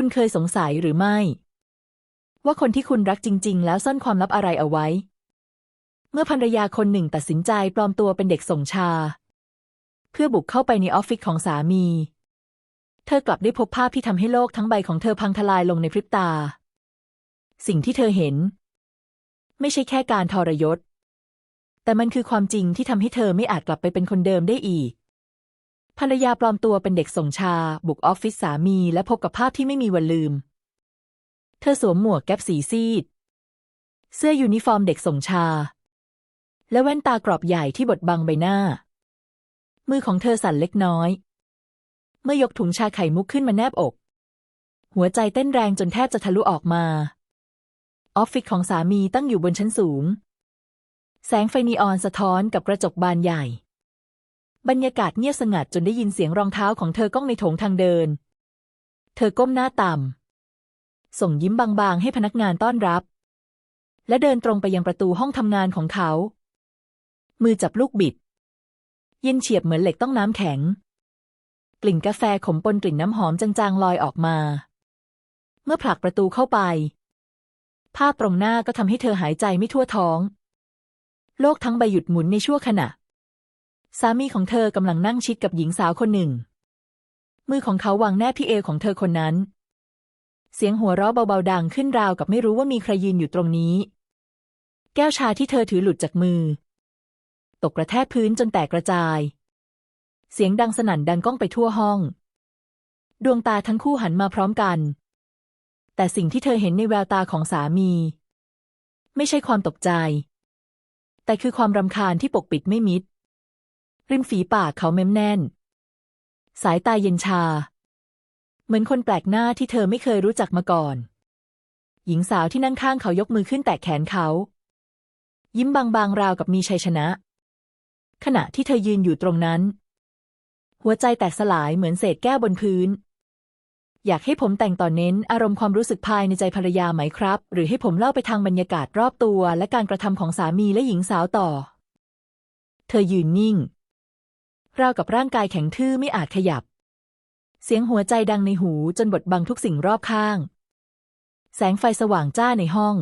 คุณเคยสงสัยหรือไม่ ว่าคนที่คุณรักจริง ๆ แล้วซ่อนความลับอะไรเอาไว้ เมื่อภรรยาคนหนึ่งตัดสินใจปลอมตัวเป็นเด็กส่งชา เพื่อบุกเข้าไปในออฟฟิศของสามี เธอกลับได้พบภาพที่ทำให้โลกทั้งใบของเธอพังทลายลงในพริบตา สิ่งที่เธอเห็น ไม่ใช่แค่การทรยศ แต่มันคือความจริงที่ทำให้เธอไม่อาจกลับไปเป็นคนเดิมได้อีก ภรรยาปลอมตัวเป็นเด็กส่งชา บุกออฟฟิศสามีและพบกับภาพที่ไม่มีวันลืม เธอสวมหมวกแก๊ปสีซีด เสื้อยูนิฟอร์มเด็กส่งชา และแว่นตากรอบใหญ่ที่บดบังใบหน้า มือของเธอสั่นเล็กน้อย เมื่อยกถุงชาไข่มุกขึ้นมาแนบอก หัวใจเต้นแรงจนแทบจะทะลุออกมา ออฟฟิศของสามีตั้งอยู่บนชั้นสูง แสงไฟนีออนสะท้อนกับกระจกบานใหญ่ บรรยากาศเงียบสงัดจนได้ยินเสียงรองเท้าของเธอก้องในโถงทางเดิน เธอก้มหน้าต่ำ ส่งยิ้มบางๆ ให้พนักงานต้อนรับ และเดินตรงไปยังประตูห้องทำงานของเขา มือจับลูกบิด เย็นเฉียบเหมือนเหล็กต้องน้ำแข็ง กลิ่นกาแฟขมปนกลิ่นน้ำหอมจางๆลอยออกมา เมื่อผลักประตูเข้าไป ภาพตรงหน้าก็ทำให้เธอหายใจไม่ทั่วท้อง โลกทั้งใบหยุดหมุนในชั่วขณะ สามีของเธอกำลังนั่งชิดกับหญิงสาวคนหนึ่ง มือของเขาวางแนบที่เอวของเธอคนนั้น เสียงหัวเราะเบาๆดังขึ้นราวกับไม่รู้ว่ามีใครยืนอยู่ตรงนี้ แก้วชาที่เธอถือหลุดจากมือ ตกกระแทกพื้นจนแตกกระจาย เสียงดังสนั่นดังก้องไปทั่วห้อง ดวงตาทั้งคู่หันมาพร้อมกัน แต่สิ่งที่เธอเห็นในแววตาของสามี ไม่ใช่ความตกใจ แต่คือความรำคาญที่ปกปิดไม่มิด ริมฝีปากเขาเม้มแน่น สายตาเย็นชา เหมือนคนแปลกหน้าที่เธอไม่เคยรู้จักมาก่อน หญิงสาวที่นั่งข้างเขายกมือขึ้นแตะแขนเขา ยิ้มบางๆราวกับมีชัยชนะ ขณะที่เธอยืนอยู่ตรงนั้น หัวใจแตกสลายเหมือนเศษแก้วบนพื้นอยากให้ผมแต่งต่อเน้นอารมณ์ความรู้สึกภายในใจภรรยาไหมครับ หรือให้ผมเล่าไปทางบรรยากาศรอบตัว และการกระทำของสามีและหญิงสาวต่อ เธอยืนนิ่ง ราวกับร่างกายแข็งทื่อไม่อาจขยับ เสียงหัวใจดังในหูจนบดบังทุกสิ่งรอบข้าง แสงไฟสว่างจ้าในห้อง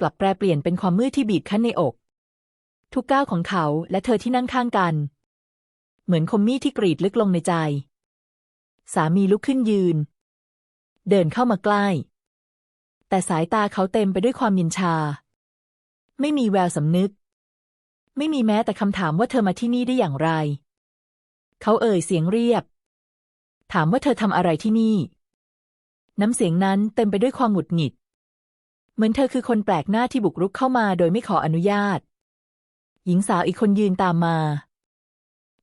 กลับแปรเปลี่ยนเป็นความมืดที่บีบคั้นในอก ทุกก้าวของเขาและเธอที่นั่งข้างกัน เหมือนคมมีดที่กรีดลึกลงในใจ สามีลุกขึ้นยืน เดินเข้ามาใกล้ แต่สายตาเขาเต็มไปด้วยความเย็นชา ไม่มีแววสำนึก ไม่มีแม้แต่คำถามว่าเธอมาที่นี่ได้อย่างไร เขาเอ่ยเสียงเรียบ ถามว่าเธอทำอะไรที่นี่ น้ำเสียงนั้นเต็มไปด้วยความหงุดหงิด เหมือนเธอคือคนแปลกหน้าที่บุกรุกเข้ามาโดยไม่ขออนุญาต หญิงสาวอีกคนยืนตามมา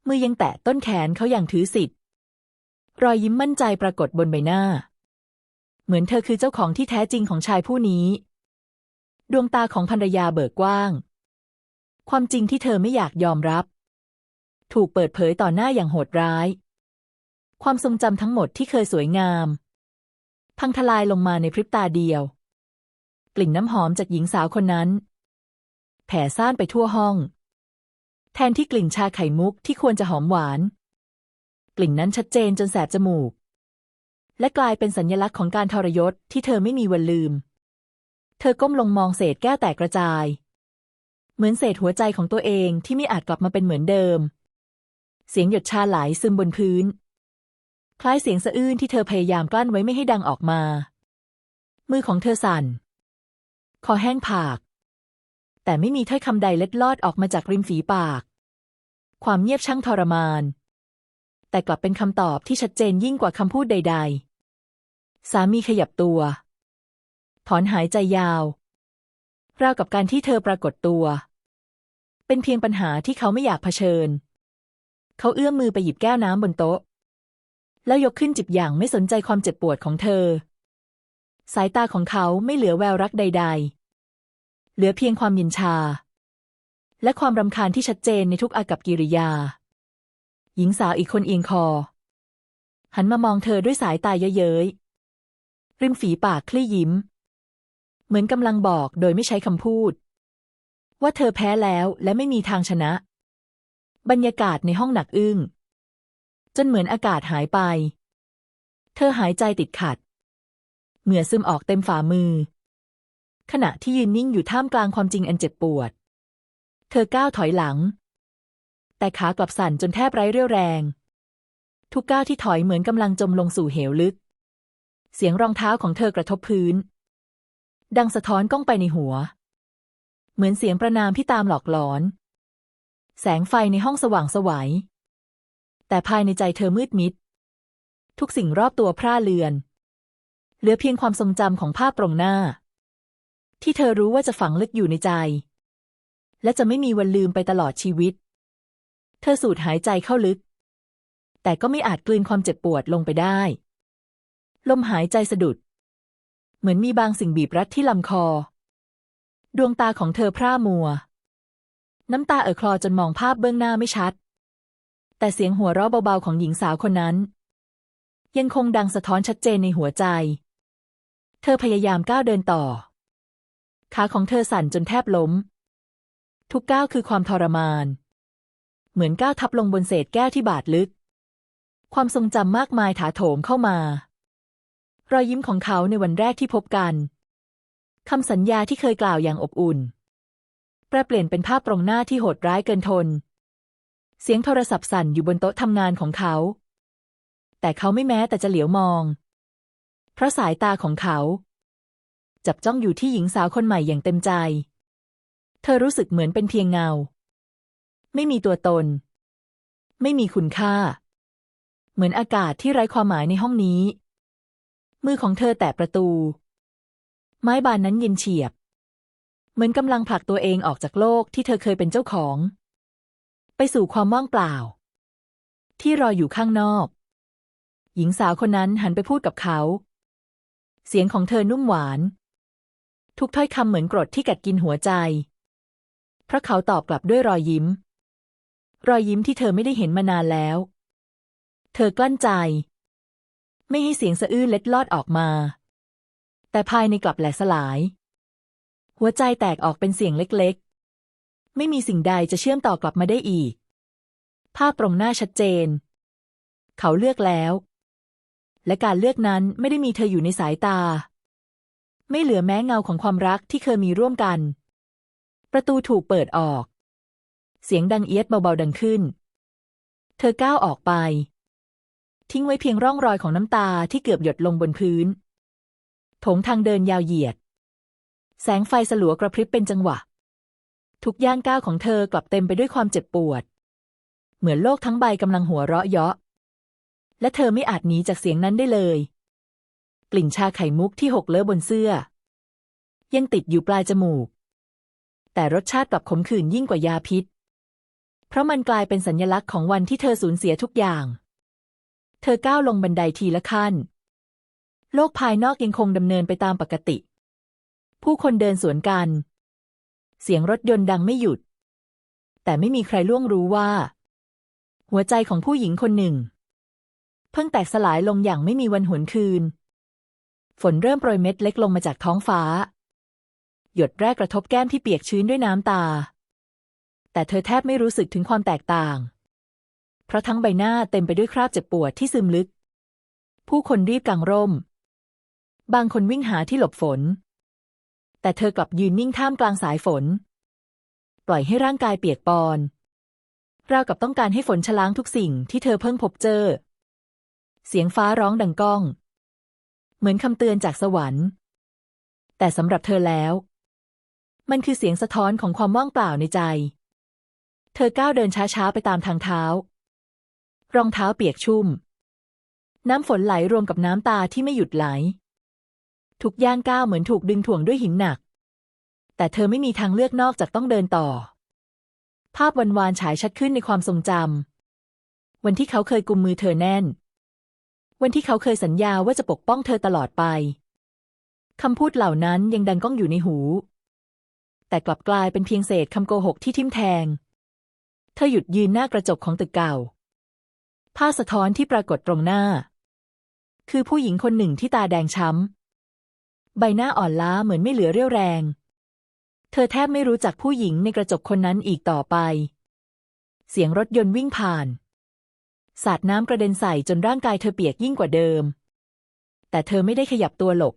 มือยังแตะต้นแขนเขาอย่างถือสิทธิ์ รอยยิ้มมั่นใจปรากฏบนใบหน้า เหมือนเธอคือเจ้าของที่แท้จริงของชายผู้นี้ ดวงตาของภรรยาเบิกกว้าง ความจริงที่เธอไม่อยากยอมรับ ถูกเปิดเผยต่อหน้าอย่างโหดร้าย ความทรงจำทั้งหมดที่เคยสวยงาม พังทลายลงมาในพริบตาเดียว กลิ่นน้ำหอมจากหญิงสาวคนนั้น แผ่ซ่านไปทั่วห้อง แทนที่กลิ่นชาไข่มุกที่ควรจะหอมหวาน กลิ่นนั้นชัดเจนจนแสบจมูก และกลายเป็นสัญลักษณ์ของการทรยศที่เธอไม่มีวันลืม เธอก้มลงมองเศษแก้วแตกกระจาย เหมือนเศษหัวใจของตัวเองที่ไม่อาจกลับมาเป็นเหมือนเดิม เสียงหยดชาไหลซึมบนพื้น คล้ายเสียงสะอื้นที่เธอพยายามกลั้นไว้ไม่ให้ดังออกมา มือของเธอสั่น คอแห้งผาก แต่ไม่มีถ้อยคำใดเล็ดลอดออกมาจากริมฝีปาก ความเงียบช่างทรมาน แต่กลับเป็นคำตอบที่ชัดเจนยิ่งกว่าคำพูดใด ๆ สามีขยับตัว ถอนหายใจยาวราวกับการที่เธอปรากฏตัว เป็นเพียงปัญหาที่เขาไม่อยากเผชิญ เขาเอื้อมมือไปหยิบแก้วน้ำบนโต๊ะ แล้วยกขึ้นจิบอย่างไม่สนใจความเจ็บปวดของเธอ สายตาของเขาไม่เหลือแววรักใด ๆ เหลือเพียงความเย็นชา และความรำคาญที่ชัดเจนในทุกอากับกิริยา หญิงสาวอีกคนเอียงคอ หันมามองเธอด้วยสายตาเย้ยๆริมฝีปากคลี่ยิ้ม เหมือนกำลังบอกโดยไม่ใช้คำพูด ว่าเธอแพ้แล้วและไม่มีทางชนะ บรรยากาศในห้องหนักอึ้งจนเหมือนอากาศหายไป เธอหายใจติดขัด เหงื่อซึมออกเต็มฝ่ามือ ขณะที่ยืนนิ่งอยู่ท่ามกลางความจริงอันเจ็บปวด เธอก้าวถอยหลัง แต่ขากลับสั่นจนแทบไร้เรี่ยวแรง ทุกก้าวที่ถอยเหมือนกำลังจมลงสู่เหวลึก เสียงรองเท้าของเธอกระทบพื้น ดังสะท้อนก้องไปในหัว เหมือนเสียงประนามที่ตามหลอกหลอน แสงไฟในห้องสว่างสวัย แต่ภายในใจเธอมืดมิด ทุกสิ่งรอบตัวพร่าเลือน เหลือเพียงความทรงจำของภาพตรงหน้า ที่เธอรู้ว่าจะฝังลึกอยู่ในใจ และจะไม่มีวันลืมไปตลอดชีวิต เธอสูดหายใจเข้าลึก แต่ก็ไม่อาจกลืนความเจ็บปวดลงไปได้ ลมหายใจสะดุด เหมือนมีบางสิ่งบีบรัดที่ลำคอ ดวงตาของเธอพร่ามัว น้ำตาเอ่อคลอจนมองภาพเบื้องหน้าไม่ชัด แต่เสียงหัวเราะเบาๆของหญิงสาวคนนั้น ยังคงดังสะท้อนชัดเจนในหัวใจ เธอพยายามก้าวเดินต่อ ขาของเธอสั่นจนแทบล้ม ทุกก้าวคือความทรมาน เหมือนก้าวทับลงบนเศษแก้วที่บาดลึก ความทรงจำมากมายถาโถมเข้ามารอยยิ้มของเขาในวันแรกที่พบกัน คำสัญญาที่เคยกล่าวอย่างอบอุ่น แปรเปลี่ยนเป็นภาพตรงหน้าที่โหดร้ายเกินทน เสียงโทรศัพท์สั่นอยู่บนโต๊ะทำงานของเขา แต่เขาไม่แม้แต่จะเหลียวมอง เพราะสายตาของเขา จับจ้องอยู่ที่หญิงสาวคนใหม่อย่างเต็มใจ เธอรู้สึกเหมือนเป็นเพียงเงา ไม่มีตัวตน ไม่มีคุณค่า เหมือนอากาศที่ไร้ความหมายในห้องนี้ มือของเธอแตะประตู ไม้บานนั้นเย็นเฉียบ เหมือนกำลังผลักตัวเองออกจากโลกที่เธอเคยเป็นเจ้าของ ไปสู่ความว่างเปล่า ที่รออยู่ข้างนอก หญิงสาวคนนั้นหันไปพูดกับเขา เสียงของเธอนุ่มหวาน ทุกถ้อยคำเหมือนกรดที่กัดกินหัวใจเพราะเขาตอบกลับด้วยรอยยิ้ม รอยยิ้มที่เธอไม่ได้เห็นมานานแล้ว เธอกลั้นใจ ไม่ให้เสียงสะอื้นเล็ดลอดออกมา แต่ภายในกลับแหลกสลาย หัวใจแตกออกเป็นเสียงเล็กๆ ไม่มีสิ่งใดจะเชื่อมต่อกลับมาได้อีก ภาพตรงหน้าชัดเจน เขาเลือกแล้ว และการเลือกนั้นไม่ได้มีเธออยู่ในสายตา ไม่เหลือแม้เงาของความรักที่เคยมีร่วมกัน ประตูถูกเปิดออก เสียงดังเอียดเบาๆดังขึ้น เธอก้าวออกไป ทิ้งไว้เพียงร่องรอยของน้ำตาที่เกือบหยดลงบนพื้น โถงทางเดินยาวเหยียด แสงไฟสลัวกระพริบเป็นจังหวะ ทุกย่างก้าวของเธอกลับเต็มไปด้วยความเจ็บปวด เหมือนโลกทั้งใบกำลังหัวเราะเยาะ และเธอไม่อาจหนีจากเสียงนั้นได้เลย กลิ่นชาไข่มุกที่หกเลอะบนเสื้อ ยังติดอยู่ปลายจมูก แต่รสชาติกลับขมขื่นยิ่งกว่ายาพิษ เพราะมันกลายเป็นสัญลักษณ์ของวันที่เธอสูญเสียทุกอย่าง เธอก้าวลงบันไดทีละขั้น โลกภายนอกยังคงดำเนินไปตามปกติ ผู้คนเดินสวนกัน เสียงรถยนต์ดังไม่หยุด แต่ไม่มีใครล่วงรู้ว่า หัวใจของผู้หญิงคนหนึ่ง เพิ่งแตกสลายลงอย่างไม่มีวันหวนคืน ฝนเริ่มโปรยเม็ดเล็กลงมาจากท้องฟ้า หยดแรกกระทบแก้มที่เปียกชื้นด้วยน้ำตา แต่เธอแทบไม่รู้สึกถึงความแตกต่าง เพราะทั้งใบหน้าเต็มไปด้วยคราบเจ็บปวดที่ซึมลึก ผู้คนรีบกางร่ม บางคนวิ่งหาที่หลบฝน แต่เธอกลับยืนนิ่งท่ามกลางสายฝน ปล่อยให้ร่างกายเปียกปอนราวกับต้องการให้ฝนชะล้างทุกสิ่งที่เธอเพิ่งพบเจอ เสียงฟ้าร้องดังก้อง เหมือนคำเตือนจากสวรรค์ แต่สำหรับเธอแล้ว มันคือเสียงสะท้อนของความว่างเปล่าในใจ เธอก้าวเดินช้าๆไปตามทางเท้า รองเท้าเปียกชุ่ม น้ำฝนไหลรวมกับน้ำตาที่ไม่หยุดไหล ทุกย่างก้าวเหมือนถูกดึงถ่วงด้วยหินหนัก แต่เธอไม่มีทางเลือกนอกจากต้องเดินต่อ ภาพวันวานฉายชัดขึ้นในความทรงจำวันที่เขาเคยกุมมือเธอแน่น วันที่เขาเคยสัญญาว่าจะปกป้องเธอตลอดไปคำพูดเหล่านั้นยังดังก้องอยู่ในหู แต่กลับกลายเป็นเพียงเศษคำโกหกที่ทิ่มแทง เธอหยุดยืนหน้ากระจกของตึกเก่าผ้าสะท้อนที่ปรากฏตรงหน้า คือผู้หญิงคนหนึ่งที่ตาแดงช้ำ ใบหน้าอ่อนล้าเหมือนไม่เหลือเรี่ยวแรง เธอแทบไม่รู้จักผู้หญิงในกระจกคนนั้นอีกต่อไป เสียงรถยนต์วิ่งผ่าน สาดน้ำกระเด็นใส่จนร่างกายเธอเปียกยิ่งกว่าเดิม แต่เธอไม่ได้ขยับตัวหลบ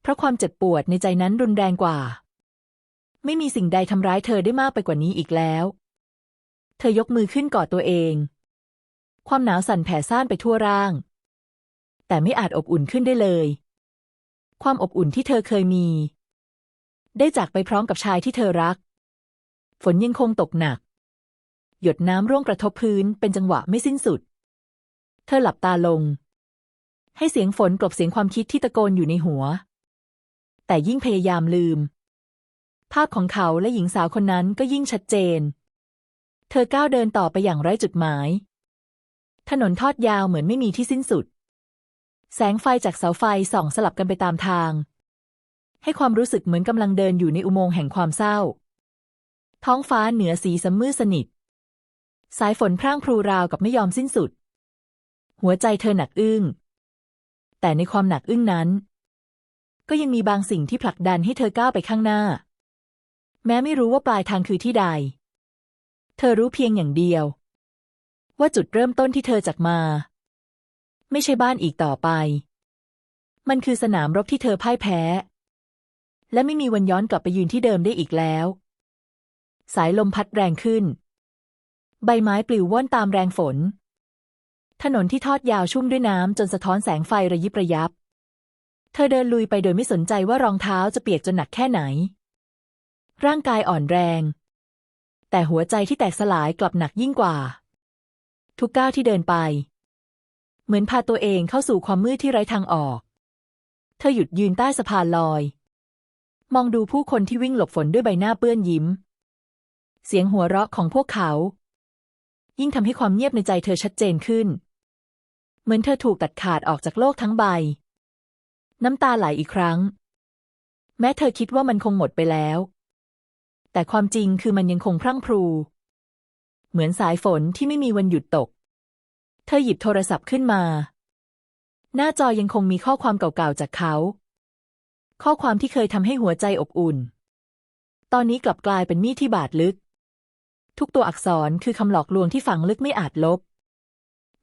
เพราะความเจ็บปวดในใจนั้นรุนแรงกว่า ไม่มีสิ่งใดทำร้ายเธอได้มากไปกว่านี้อีกแล้ว เธอยกมือขึ้นกอดตัวเอง ความหนาวสั่นแผ่ซ่านไปทั่วร่าง แต่ไม่อาจอบอุ่นขึ้นได้เลย ความอบอุ่นที่เธอเคยมี ได้จากไปพร้อมกับชายที่เธอรัก ฝนยังคงตกหนัก หยดน้ำร่วงกระทบพื้นเป็นจังหวะไม่สิ้นสุด เธอหลับตาลง ให้เสียงฝนกลบเสียงความคิดที่ตะโกนอยู่ในหัว แต่ยิ่งพยายามลืม ภาพของเขาและหญิงสาวคนนั้นก็ยิ่งชัดเจน เธอก้าวเดินต่อไปอย่างไร้จุดหมาย ถนนทอดยาวเหมือนไม่มีที่สิ้นสุด แสงไฟจากเสาไฟส่องสลับกันไปตามทาง ให้ความรู้สึกเหมือนกำลังเดินอยู่ในอุโมงค์แห่งความเศร้า ท้องฟ้าเหนือสีสมืดสนิท สายฝนพร่างพรูราวกับไม่ยอมสิ้นสุด หัวใจเธอหนักอึ้ง แต่ในความหนักอึ้งนั้น ก็ยังมีบางสิ่งที่ผลักดันให้เธอก้าวไปข้างหน้า แม้ไม่รู้ว่าปลายทางคือที่ใด เธอรู้เพียงอย่างเดียว ว่าจุดเริ่มต้นที่เธอจากมา ไม่ใช่บ้านอีกต่อไป มันคือสนามรบที่เธอพ่ายแพ้ และไม่มีวันย้อนกลับไปยืนที่เดิมได้อีกแล้ว สายลมพัดแรงขึ้น ใบไม้ปลิวว่อนตามแรงฝน ถนนที่ทอดยาวชุ่มด้วยน้ำจนสะท้อนแสงไฟระยิบระยับ เธอเดินลุยไปโดยไม่สนใจว่ารองเท้าจะเปียกจนหนักแค่ไหน ร่างกายอ่อนแรง แต่หัวใจที่แตกสลายกลับหนักยิ่งกว่า ทุกก้าวที่เดินไป เหมือนพาตัวเองเข้าสู่ความมืดที่ไร้ทางออก เธอหยุดยืนใต้สะพานลอย มองดูผู้คนที่วิ่งหลบฝนด้วยใบหน้าเปื้อนยิ้ม เสียงหัวเราะของพวกเขา ยิ่งทำให้ความเงียบในใจเธอชัดเจนขึ้น เหมือนเธอถูกตัดขาดออกจากโลกทั้งใบ น้ำตาไหลอีกครั้ง แม้เธอคิดว่ามันคงหมดไปแล้ว แต่ความจริงคือมันยังคงพรั่งพรู เหมือนสายฝนที่ไม่มีวันหยุดตก เธอหยิบโทรศัพท์ขึ้นมา หน้าจอยังคงมีข้อความเก่าๆจากเขา ข้อความที่เคยทำให้หัวใจอบอุ่น ตอนนี้กลับกลายเป็นมีดที่บาดลึก ทุกตัวอักษรคือคำหลอกลวงที่ฝังลึกไม่อาจลบ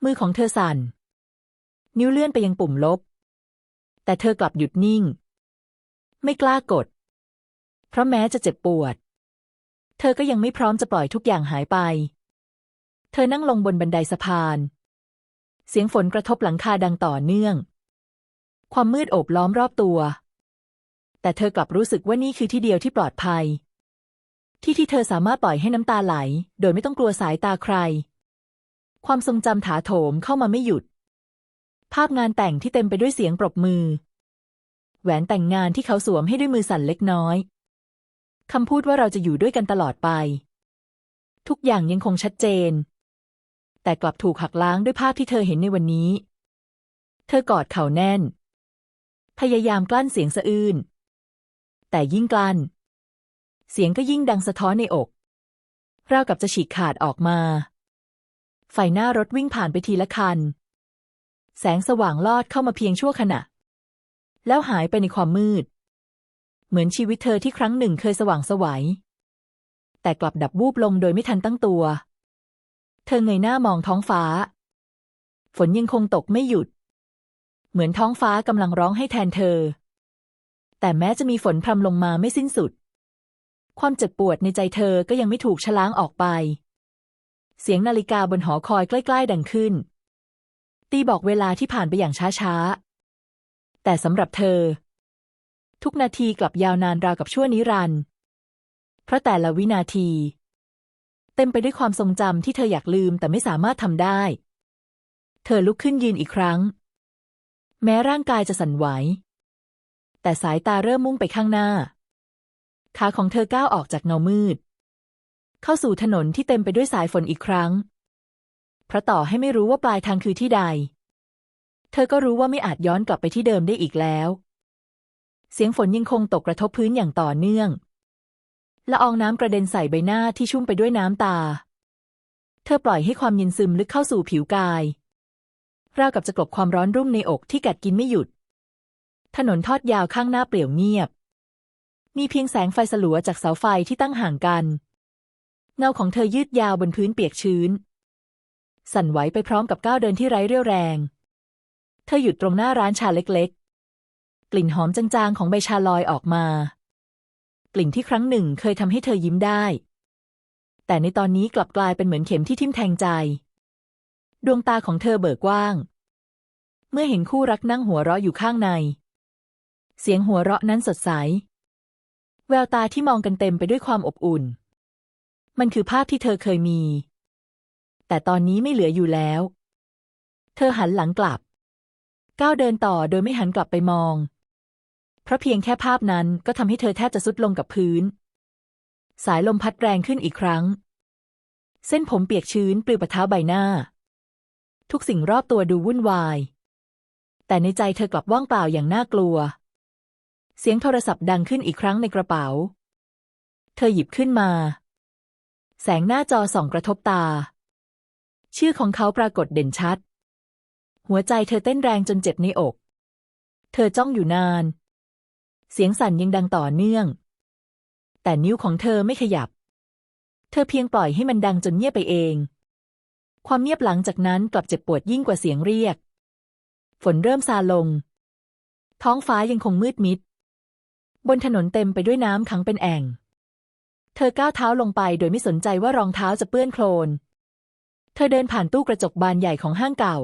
มือของเธอสั่น นิ้วเลื่อนไปยังปุ่มลบ แต่เธอกลับหยุดนิ่ง ไม่กล้ากด เพราะแม้จะเจ็บปวด เธอก็ยังไม่พร้อมจะปล่อยทุกอย่างหายไปเธอนั่งลงบนบันไดสะพาน เสียงฝนกระทบหลังคาดังต่อเนื่อง ความมืดโอบล้อมรอบตัว แต่เธอกลับรู้สึกว่านี่คือที่เดียวที่ปลอดภัย ที่ที่เธอสามารถปล่อยให้น้ำตาไหล โดยไม่ต้องกลัวสายตาใคร ความทรงจำถาโถมเข้ามาไม่หยุด ภาพงานแต่งที่เต็มไปด้วยเสียงปรบมือ แหวนแต่งงานที่เขาสวมให้ด้วยมือสั่นเล็กน้อยคำพูดว่าเราจะอยู่ด้วยกันตลอดไป ทุกอย่างยังคงชัดเจน แต่กลับถูกหักล้างด้วยภาพที่เธอเห็นในวันนี้ เธอกอดเข่าแน่น พยายามกลั้นเสียงสะอื้น แต่ยิ่งกลั้น เสียงก็ยิ่งดังสะท้อนในอกราวกับจะฉีกขาดออกมา ไฟหน้ารถวิ่งผ่านไปทีละคัน แสงสว่างลอดเข้ามาเพียงชั่วขณะ แล้วหายไปในความมืด เหมือนชีวิตเธอที่ครั้งหนึ่งเคยสว่างสวัยแต่กลับดับวูบลงโดยไม่ทันตั้งตัว เธอเงยหน้ามองท้องฟ้า ฝนยังคงตกไม่หยุด เหมือนท้องฟ้ากำลังร้องให้แทนเธอ แต่แม้จะมีฝนพรำลงมาไม่สิ้นสุด ความเจ็บปวดในใจเธอก็ยังไม่ถูกชะล้างออกไป เสียงนาฬิกาบนหอคอยใกล้ ๆ ดังขึ้น ตีบอกเวลาที่ผ่านไปอย่างช้าๆ แต่สำหรับเธอ ทุกนาทีกลับยาวนานราวกับชั่วนิรันดร์เพราะแต่ละวินาที เต็มไปด้วยความทรงจำที่เธออยากลืมแต่ไม่สามารถทำได้ เธอลุกขึ้นยืนอีกครั้ง แม้ร่างกายจะสั่นไหว แต่สายตาเริ่มมุ่งไปข้างหน้า ขาของเธอก้าวออกจากเงามืด เข้าสู่ถนนที่เต็มไปด้วยสายฝนอีกครั้งเพราะต่อให้ไม่รู้ว่าปลายทางคือที่ใด เธอก็รู้ว่าไม่อาจย้อนกลับไปที่เดิมได้อีกแล้ว เสียงฝนยังคงตกกระทบพื้นอย่างต่อเนื่อง ละอองน้ำกระเด็นใส่ใบหน้าที่ชุ่มไปด้วยน้ำตา เธอปล่อยให้ความเย็นซึมลึกเข้าสู่ผิวกาย ราวกับจะกลบความร้อนรุ่มในอกที่กัดกินไม่หยุด ถนนทอดยาวข้างหน้าเปลี่ยวเงียบ มีเพียงแสงไฟสลัวจากเสาไฟที่ตั้งห่างกัน เงาของเธอยืดยาวบนพื้นเปียกชื้น สั่นไหวไปพร้อมกับก้าวเดินที่ไร้เรี่ยวแรง เธอหยุดตรงหน้าร้านชาเล็กๆ กลิ่นหอมจางๆของใบชาลอยออกมา กลิ่นที่ครั้งหนึ่งเคยทำให้เธอยิ้มได้ แต่ในตอนนี้กลับกลายเป็นเหมือนเข็มที่ทิ่มแทงใจ ดวงตาของเธอเบิกกว้าง เมื่อเห็นคู่รักนั่งหัวเราะอยู่ข้างใน เสียงหัวเราะนั้นสดใส แววตาที่มองกันเต็มไปด้วยความอบอุ่น มันคือภาพที่เธอเคยมี แต่ตอนนี้ไม่เหลืออยู่แล้ว เธอหันหลังกลับ ก้าวเดินต่อโดยไม่หันกลับไปมอง เพราะเพียงแค่ภาพนั้นก็ทำให้เธอแทบจะสุดลงกับพื้น สายลมพัดแรงขึ้นอีกครั้ง เส้นผมเปียกชื้นปลิวปะท้าใบหน้า ทุกสิ่งรอบตัวดูวุ่นวาย แต่ในใจเธอกลับว่างเปล่าอย่างน่ากลัว เสียงโทรศัพท์ดังขึ้นอีกครั้งในกระเป๋า เธอหยิบขึ้นมา แสงหน้าจอส่องกระทบตา ชื่อของเขาปรากฏเด่นชัด หัวใจเธอเต้นแรงจนเจ็บในอก เธอจ้องอยู่นาน เสียงสั่นยังดังต่อเนื่อง แต่นิ้วของเธอไม่ขยับ เธอเพียงปล่อยให้มันดังจนเงียบไปเอง ความเงียบหลังจากนั้นกลับเจ็บปวดยิ่งกว่าเสียงเรียก ฝนเริ่มซาลง ท้องฟ้ายังคงมืดมิด บนถนนเต็มไปด้วยน้ำขังเป็นแอ่ง เธอก้าวเท้าลงไปโดยไม่สนใจว่ารองเท้าจะเปื้อนโคลน เธอเดินผ่านตู้กระจกบานใหญ่ของห้างเก่า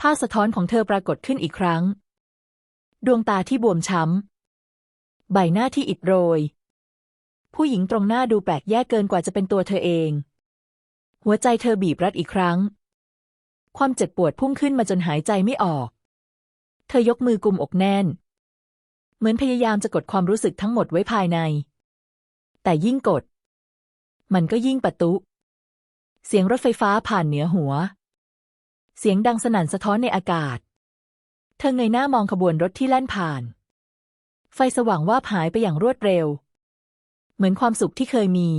ภาพสะท้อนของเธอปรากฏขึ้นอีกครั้ง ดวงตาที่บวมช้ำ ใบหน้าที่อิดโรย ผู้หญิงตรงหน้าดูแปลกแยกเกินกว่าจะเป็นตัวเธอเอง หัวใจเธอบีบรัดอีกครั้ง ความเจ็บปวดพุ่งขึ้นมาจนหายใจไม่ออก เธอยกมือกุมอกแน่น เหมือนพยายามจะกดความรู้สึกทั้งหมดไว้ภายใน แต่ยิ่งกด มันก็ยิ่งปะตุ เสียงรถไฟฟ้าผ่านเหนือหัว เสียงดังสนั่นสะท้อนในอากาศ เธอเงยหน้ามองขบวนรถที่แล่นผ่าน ไฟสว่างวาบหายไปอย่างรวดเร็ว เหมือนความสุขที่เคยมี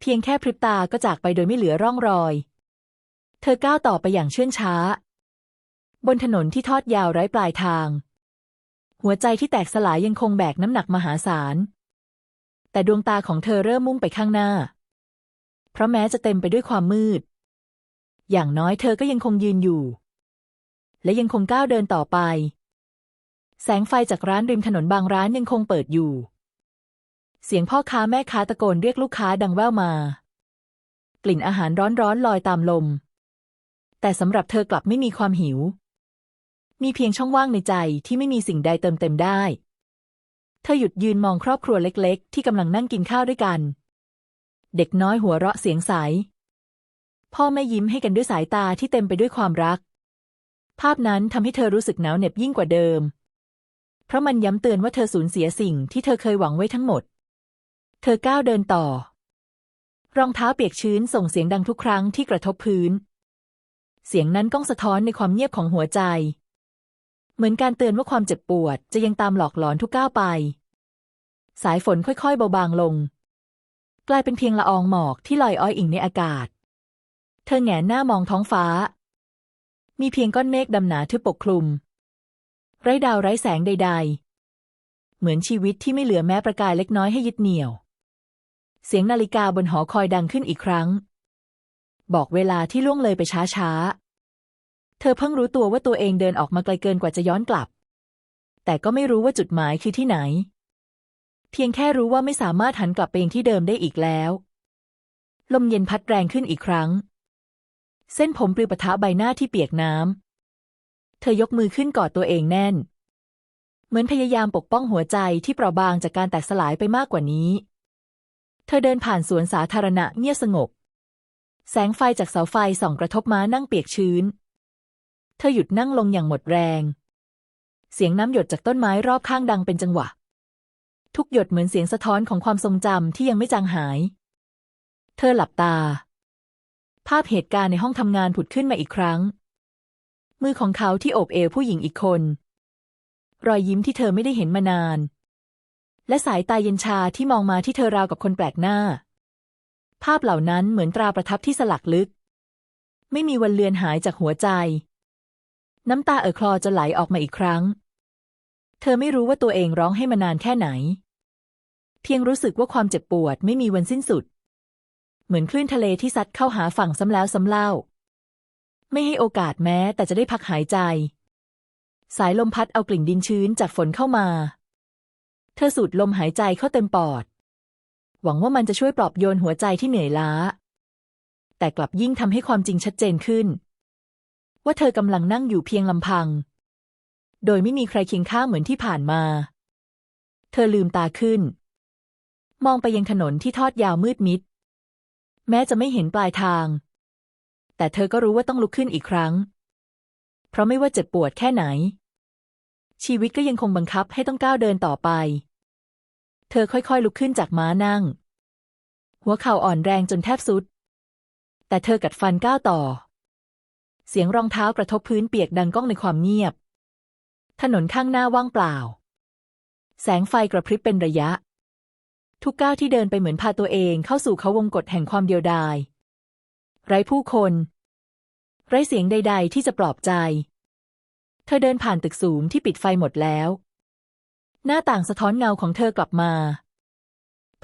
เพียงแค่พริบตาก็จากไปโดยไม่เหลือร่องรอย เธอก้าวต่อไปอย่างเชื่องช้า บนถนนที่ทอดยาวไร้ปลายทาง หัวใจที่แตกสลายยังคงแบกน้ำหนักมหาศาล แต่ดวงตาของเธอเริ่มมุ่งไปข้างหน้า เพราะแม้จะเต็มไปด้วยความมืด อย่างน้อยเธอก็ยังคงยืนอยู่ และยังคงก้าวเดินต่อไป แสงไฟจากร้านริมถนนบางร้านยังคงเปิดอยู่ เสียงพ่อค้าแม่ค้าตะโกนเรียกลูกค้าดังแว่วมา กลิ่นอาหารร้อนๆลอยตามลม แต่สำหรับเธอกลับไม่มีความหิว มีเพียงช่องว่างในใจที่ไม่มีสิ่งใดเติมเต็มได้ เธอหยุดยืนมองครอบครัวเล็ก ๆ ที่กำลังนั่งกินข้าวด้วยกัน เด็กน้อยหัวเราะเสียงใสพ่อแม่ยิ้มให้กันด้วยสายตาที่เต็มไปด้วยความรัก ภาพนั้นทำให้เธอรู้สึกหนาวเหน็บยิ่งกว่าเดิม เพราะมันย้ำเตือนว่าเธอสูญเสียสิ่งที่เธอเคยหวังไว้ทั้งหมด เธอก้าวเดินต่อ รองเท้าเปียกชื้นส่งเสียงดังทุกครั้งที่กระทบพื้น เสียงนั้นก้องสะท้อนในความเงียบของหัวใจ เหมือนการเตือนว่าความเจ็บปวดจะยังตามหลอกหลอนทุกก้าวไป สายฝนค่อยๆเบาบางลง กลายเป็นเพียงละอองหมอกที่ลอยอ้อยอิงในอากาศ เธอแงนหน้ามองท้องฟ้า มีเพียงก้อนเมฆดำหนาทึบปกคลุม ไร้ดาวไร้แสงใด ๆ เหมือนชีวิตที่ไม่เหลือแม้ประกายเล็กน้อยให้ยึดเหนี่ยว เสียงนาฬิกาบนหอคอยดังขึ้นอีกครั้ง บอกเวลาที่ล่วงเลยไปช้าๆ เธอเพิ่งรู้ตัวว่าตัวเองเดินออกมาไกลเกินกว่าจะย้อนกลับ แต่ก็ไม่รู้ว่าจุดหมายคือที่ไหน เพียงแค่รู้ว่าไม่สามารถหันกลับไปยังที่เดิมได้อีกแล้ว ลมเย็นพัดแรงขึ้นอีกครั้ง เส้นผมปลิวปะทะใบหน้าที่เปียกน้ำ เธอยกมือขึ้นกอดตัวเองแน่น เหมือนพยายามปกป้องหัวใจที่เปราะบางจากการแตกสลายไปมากกว่านี้ เธอเดินผ่านสวนสาธารณะเงียบสงบ แสงไฟจากเสาไฟส่องกระทบม้านั่งเปียกชื้น เธอหยุดนั่งลงอย่างหมดแรง เสียงน้ำหยดจากต้นไม้รอบข้างดังเป็นจังหวะ ทุกหยดเหมือนเสียงสะท้อนของความทรงจำที่ยังไม่จางหาย เธอหลับตา ภาพเหตุการณ์ในห้องทำงานผุดขึ้นมาอีกครั้ง มือของเขาที่โอบเอวผู้หญิงอีกคน รอยยิ้มที่เธอไม่ได้เห็นมานาน และสายตาเย็นชาที่มองมาที่เธอราวกับคนแปลกหน้า ภาพเหล่านั้นเหมือนตราประทับที่สลักลึก ไม่มีวันเลือนหายจากหัวใจ น้ำตาเอ่อคลอจนไหลออกมาอีกครั้ง เธอไม่รู้ว่าตัวเองร้องให้มานานแค่ไหน เพียงรู้สึกว่าความเจ็บปวดไม่มีวันสิ้นสุด เหมือนคลื่นทะเลที่ซัดเข้าหาฝั่งซ้ำแล้วซ้ำเล่า ไม่ให้โอกาสแม้แต่จะได้พักหายใจ สายลมพัดเอากลิ่นดินชื้นจากฝนเข้ามา เธอสูดลมหายใจเข้าเต็มปอด หวังว่ามันจะช่วยปลอบโยนหัวใจที่เหนื่อยล้า แต่กลับยิ่งทำให้ความจริงชัดเจนขึ้น ว่าเธอกำลังนั่งอยู่เพียงลำพัง โดยไม่มีใครเคียงข้างเหมือนที่ผ่านมา เธอลืมตาขึ้นมองไปยังถนนที่ทอดยาวมืดมิด แม้จะไม่เห็นปลายทาง แต่เธอก็รู้ว่าต้องลุกขึ้นอีกครั้ง เพราะไม่ว่าเจ็บปวดแค่ไหน ชีวิตก็ยังคงบังคับให้ต้องก้าวเดินต่อไป เธอค่อยๆลุกขึ้นจากม้านั่ง หัวเข่าอ่อนแรงจนแทบสุด แต่เธอกัดฟันก้าวต่อ เสียงรองเท้ากระทบพื้นเปียกดังก้องในความเงียบ ถนนข้างหน้าว่างเปล่า แสงไฟกระพริบเป็นระยะ ทุกก้าวที่เดินไปเหมือนพาตัวเองเข้าสู่เขาวงกฏแห่งความเดียวดาย ไร้ผู้คน ไร้เสียงใด ๆ ที่จะปลอบใจ เธอเดินผ่านตึกสูงที่ปิดไฟหมดแล้ว หน้าต่างสะท้อนเงาของเธอกลับมา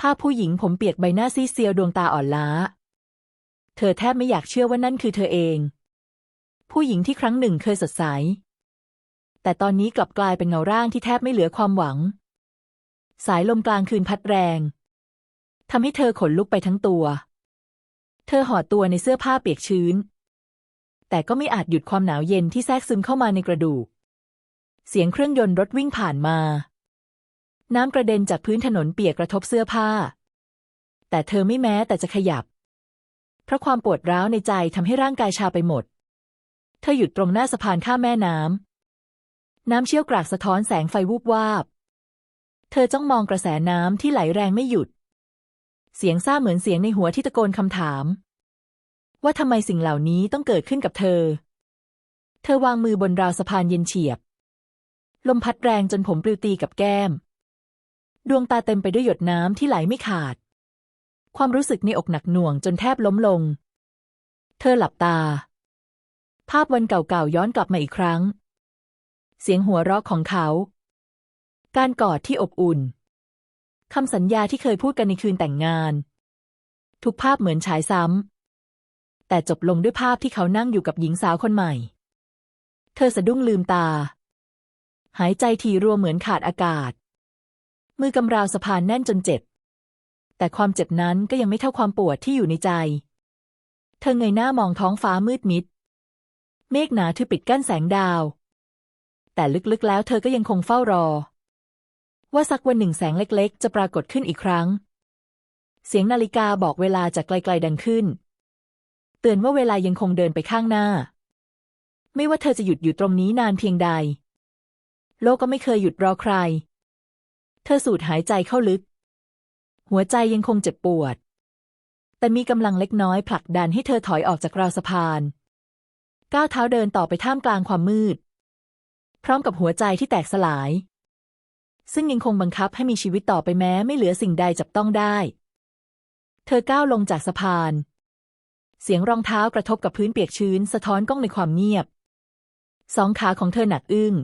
ภาพผู้หญิงผมเปียกใบหน้าซีเซียวดวงตาอ่อนล้า เธอแทบไม่อยากเชื่อว่านั่นคือเธอเอง ผู้หญิงที่ครั้งหนึ่งเคยสดใส แต่ตอนนี้กลับกลายเป็นเงาร่างที่แทบไม่เหลือความหวัง สายลมกลางคืนพัดแรงทำให้เธอขนลุกไปทั้งตัว เธอห่อตัวในเสื้อผ้าเปียกชื้น แต่ก็ไม่อาจหยุดความหนาวเย็นที่แทรกซึมเข้ามาในกระดูก เสียงเครื่องยนต์รถวิ่งผ่านมา น้ำกระเด็นจากพื้นถนนเปียกกระทบเสื้อผ้า แต่เธอไม่แม้แต่จะขยับ เพราะความปวดร้าวในใจทำให้ร่างกายชาไปหมด เธอหยุดตรงหน้าสะพานข้ามแม่น้ำน้ำเชี่ยวกรากสะท้อนแสงไฟวูบวาบ เธอจ้องมองกระแสน้ำที่ไหลแรงไม่หยุด เสียงซ่าเหมือนเสียงในหัวที่ตะโกนคำถาม ว่าทำไมสิ่งเหล่านี้ต้องเกิดขึ้นกับเธอ เธอวางมือบนราวสะพานเย็นเฉียบ ลมพัดแรงจนผมปลิวตีกับแก้ม ดวงตาเต็มไปด้วยหยดน้ำที่ไหลไม่ขาด ความรู้สึกในอกหนักหน่วงจนแทบล้มลง เธอหลับตา ภาพวันเก่าๆย้อนกลับมาอีกครั้ง เสียงหัวเราะของเขา การกอดที่อบอุ่นคำสัญญาที่เคยพูดกันในคืนแต่งงาน ทุกภาพเหมือนฉายซ้ำ แต่จบลงด้วยภาพที่เขานั่งอยู่กับหญิงสาวคนใหม่ เธอสะดุ้งลืมตา หายใจทีรัวเหมือนขาดอากาศ มือกำราวสะพานแน่นจนเจ็บ แต่ความเจ็บนั้นก็ยังไม่เท่าความปวดที่อยู่ในใจ เธอเงยหน้ามองท้องฟ้ามืดมิด เมฆหนาทึบปิดกั้นแสงดาว แต่ลึกๆแล้วเธอก็ยังคงเฝ้ารอ ว่าสักวันหนึ่งแสงเล็กๆ จะปรากฏขึ้นอีกครั้ง เสียงนาฬิกาบอกเวลาจากไกลๆดังขึ้น เตือนว่าเวลายังคงเดินไปข้างหน้า ไม่ว่าเธอจะหยุดอยู่ตรงนี้นานเพียงใด โลกก็ไม่เคยหยุดรอใคร เธอสูดหายใจเข้าลึก หัวใจยังคงเจ็บปวด แต่มีกำลังเล็กน้อยผลักดันให้เธอถอยออกจากราวสะพาน ก้าวเท้าเดินต่อไปท่ามกลางความมืด พร้อมกับหัวใจที่แตกสลาย ซึ่งยังคงบังคับให้มีชีวิตต่อไปแม้ไม่เหลือสิ่งใดจับต้องได้ เธอก้าวลงจากสะพาน เสียงรองเท้ากระทบกับพื้นเปียกชื้น สะท้อนก้องในความเงียบ สองขาของเธอหนักอึ้ง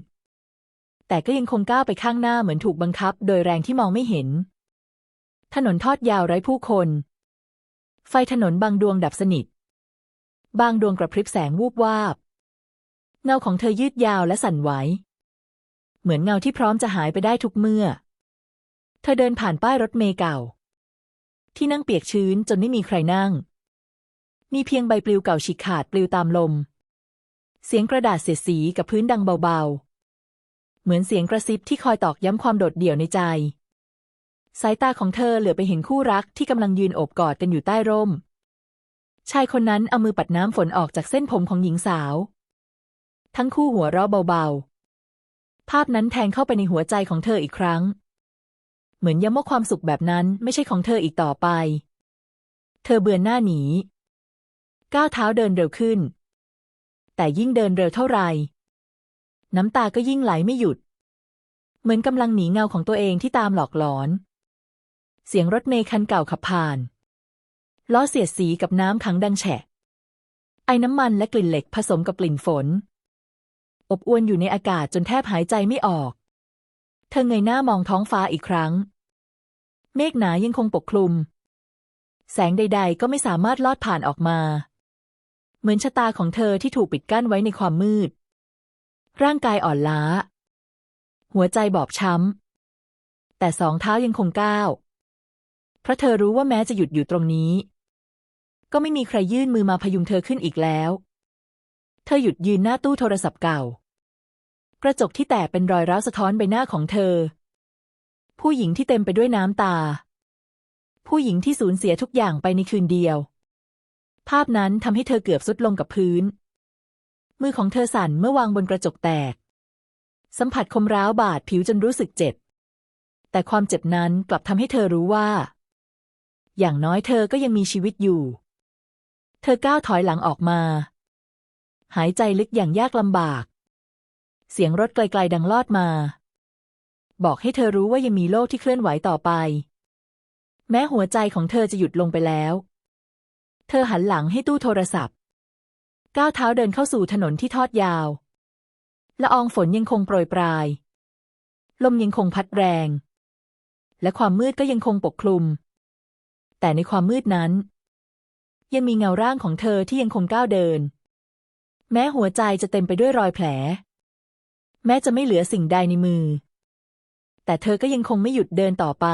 แต่ก็ยังคงก้าวไปข้างหน้าเหมือนถูกบังคับ โดยแรงที่มองไม่เห็น ถนนทอดยาวไร้ผู้คน ไฟถนนบางดวงดับสนิท บางดวงกระพริบแสงวูบวาบเงาของเธอยืดยาวและสั่นไหว เหมือนเงาที่พร้อมจะหายไปได้ทุกเมื่อ เธอเดินผ่านป้ายรถเมล์เก่า ที่นั่งเปียกชื้นจนไม่มีใครนั่ง มีเพียงใบปลิวเก่าฉีกขาดปลิวตามลม เสียงกระดาษเสียดสีกับพื้นดังเบาๆ เหมือนเสียงกระซิบที่คอยตอกย้ำความโดดเดี่ยวในใจ สายตาของเธอเหลือไปเห็นคู่รักที่กำลังยืนโอบกอดกันอยู่ใต้ร่ม ชายคนนั้นเอามือปัดน้ำฝนออกจากเส้นผมของหญิงสาว ทั้งคู่หัวเราะเบาๆ ภาพนั้นแทงเข้าไปในหัวใจของเธออีกครั้ง เหมือนย้ำว่าความสุขแบบนั้นไม่ใช่ของเธออีกต่อไป เธอเบือนหน้าหนีก้าวเท้าเดินเร็วขึ้น แต่ยิ่งเดินเร็วเท่าไหร่ น้ำตาก็ยิ่งไหลไม่หยุด เหมือนกำลังหนีเงาของตัวเองที่ตามหลอกหลอน เสียงรถเมล์คันเก่าขับผ่านล้อเสียดสีกับน้ำขังดังแฉะไอ้น้ำมันและกลิ่นเหล็กผสมกับกลิ่นฝน อบอวนอยู่ในอากาศจนแทบหายใจไม่ออก เธอเงยหน้ามองท้องฟ้าอีกครั้ง เมฆหนายังคงปกคลุม แสงใด ๆ ก็ไม่สามารถลอดผ่านออกมา เหมือนชะตาของเธอที่ถูกปิดกั้นไว้ในความมืด ร่างกายอ่อนล้า หัวใจบอบช้ำ แต่สองเท้ายังคงก้าว เพราะเธอรู้ว่าแม้จะหยุดอยู่ตรงนี้ ก็ไม่มีใครยื่นมือมาพยุงเธอขึ้นอีกแล้ว เธอหยุดยืนหน้าตู้โทรศัพท์เก่า กระจกที่แตกเป็นรอยร้าวสะท้อนใบหน้าของเธอ ผู้หญิงที่เต็มไปด้วยน้ำตา ผู้หญิงที่สูญเสียทุกอย่างไปในคืนเดียว ภาพนั้นทำให้เธอเกือบสุดลงกับพื้น มือของเธอสั่นเมื่อวางบนกระจกแตก สัมผัสคมร้าวบาดผิวจนรู้สึกเจ็บ แต่ความเจ็บนั้นกลับทำให้เธอรู้ว่า อย่างน้อยเธอก็ยังมีชีวิตอยู่ เธอก้าวถอยหลังออกมา หายใจลึกอย่างยากลำบาก เสียงรถไกลๆดังลอดมา บอกให้เธอรู้ว่ายังมีโลกที่เคลื่อนไหวต่อไป แม้หัวใจของเธอจะหยุดลงไปแล้ว เธอหันหลังให้ตู้โทรศัพท์ ก้าวเท้าเดินเข้าสู่ถนนที่ทอดยาวละอองฝนยังคงโปรยปลาย ลมยังคงพัดแรง และความมืดก็ยังคงปกคลุม แต่ในความมืดนั้น ยังมีเงาร่างของเธอที่ยังคงก้าวเดิน แม้หัวใจจะเต็มไปด้วยรอยแผล แม้จะไม่เหลือสิ่งใดในมือ แต่เธอก็ยังคงไม่หยุดเดินต่อไป